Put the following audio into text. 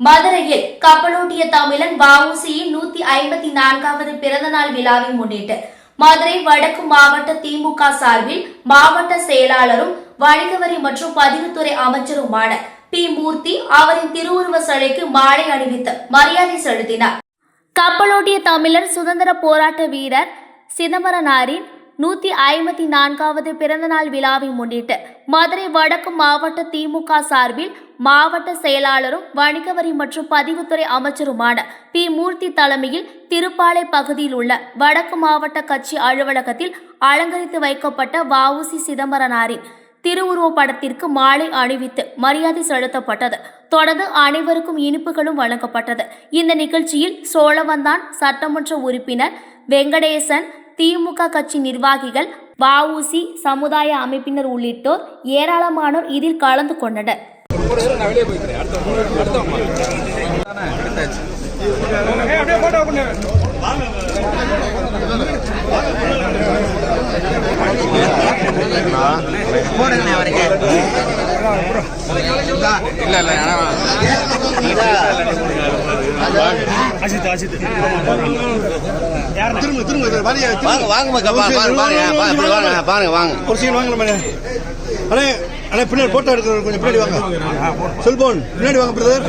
மதுரையில் கப்பலோட்டிய தமிழன் வஉசியின் நூத்தி ஐம்பத்தி நான்காவது பிறந்தநாள் விழாவை முன்னிட்டு மதுரை வடக்கு மாவட்ட திமுக சார்பில் மாவட்ட செயலாளரும் வணிகவரி மற்றும் பதிவுத்துறை அமைச்சருமான பி. மூர்த்தி அவரின் திருவுருவ சிலைக்கு மாலை அணிவித்து மரியாதை செலுத்தினார். கப்பலோட்டிய தமிழர் சுதந்திர போராட்ட வீரர் சிதம்பரனாரின் நூத்தி ஐம்பத்தி நான்காவது பிறந்தநாள் விழாவை முன்னிட்டு மதுரை வடக்கு மாவட்ட திமுக சார்பில் மாவட்ட செயலாளரும் வணிக வரி மற்றும் பதிவுத்துறை அமைச்சருமான பி. மூர்த்தி தலைமையில் திருப்பாலை பகுதியில் உள்ள வடக்கு மாவட்ட கட்சி அலுவலகத்தில் அலங்கரித்து வைக்கப்பட்ட வஉசி சிதம்பரனாரின் திருவுருவப் படத்திற்கு மாலை அணிவித்து மரியாதை செலுத்தப்பட்டது. தொடர்ந்து அனைவருக்கும் இனிப்புகளும் வழங்கப்பட்டது. இந்த நிகழ்ச்சியில் சோழவந்தான் சட்டமன்ற உறுப்பினர் வெங்கடேசன் திமுக கட்சி நிர்வாகிகள் வஉசி சமுதாய அமைப்பினர் உள்ளிட்டோர் ஏராளமானோர் இதில் கலந்து கொண்டனர். அவருக்கு. இல்ல. இல்ல திரும்ப திரும்ப திரும்ப. வாங்க வாங்க பாருங்க பாருங்க வாங்க ஒரு சீன் வாங்கலாம். அண்ணே. அண்ணே பின்னாடி போட்டோ எடுக்கிறவர் கொஞ்சம் பின்னாடி வாங்க. செல்போன் பின்னாடி வாங்க பிரதர்